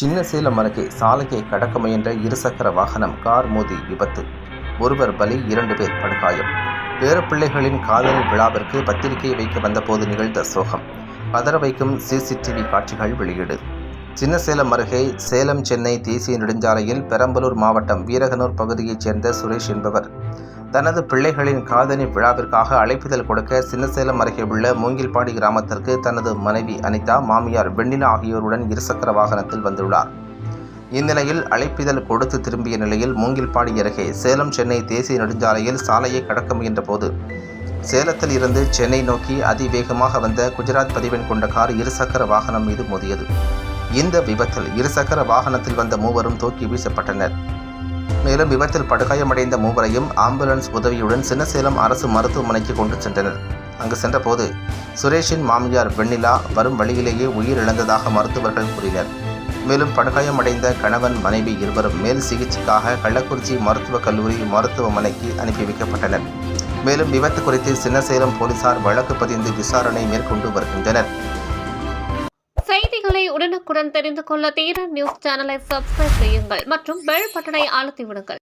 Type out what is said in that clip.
சின்னசேலம் அருகே சாலையை கடக்க முயன்ற இருசக்கர வாகனம் கார் மோதி விபத்து. ஒருவர் பலி இரண்டு பேர் படுகாயம். பேரப்பிள்ளைகளின் காதல் விழாவிற்கு பத்திரிகை வைக்க வந்தபோது நிகழ்ந்த சோகம். பதற வைக்கும் சிசிடிவி காட்சிகள் வெளியீடு. சின்னசேலம் அருகே சேலம் சென்னை தேசிய நெடுஞ்சாலையில் பெரம்பலூர் மாவட்டம் வீரகனூர் பகுதியைச் சேர்ந்த சுரேஷ் என்பவர் தனது பிள்ளைகளின் காதணி விழாவிற்காக அழைப்பிதழ் கொடுக்க சின்னசேலம் அருகே உள்ள மூங்கில்பாடி கிராமத்திற்கு தனது மனைவி அனிதா மாமியார் வெண்ணிலா ஆகியோருடன் இருசக்கர வாகனத்தில் வந்துள்ளார். இந்நிலையில் அழைப்பிதழ் கொடுத்து திரும்பிய நிலையில் மூங்கில்பாடி அருகே சேலம் சென்னை தேசிய நெடுஞ்சாலையில் சாலையை கடக்க முயன்ற போது சேலத்தில் இருந்து சென்னை நோக்கி அதிவேகமாக வந்த குஜராத் பதிவெண் கொண்ட கார் இருசக்கர வாகனம் மீது மோதியது. இந்த விபத்தில் இருசக்கர வாகனத்தில் வந்த மூவரும் தூக்கி வீசப்பட்டனர். மேலும் விபத்தில் படுகாயமடைந்த மூவரையும் ஆம்புலன்ஸ் உதவியுடன் சின்னசேலம் அரசு மருத்துவமனைக்கு கொண்டு சென்றனர். அங்கு சென்றபோது சுரேஷின் மாமியார் வெண்ணிலா வரும் வழியிலேயே உயிரிழந்ததாக மருத்துவர்கள் கூறினர். மேலும் படுகாயமடைந்த கணவன் மனைவி இருவரும் மேல் சிகிச்சைக்காக கள்ளக்குறிச்சி மருத்துவக் கல்லூரி மருத்துவமனைக்கு அனுப்பி வைக்கப்பட்டனர். மேலும் விபத்து குறித்து சின்னசேலம் போலீசார் வழக்கு பதிந்து விசாரணை மேற்கொண்டு வருகின்றனர். உடனுக்குடன் தெரிந்து கொள்ள தீரன் நியூஸ் சேனலை சப்ஸ்கிரைப் செய்யுங்கள் மற்றும் பெல் பட்டனை அழுத்தி விடுங்கள்.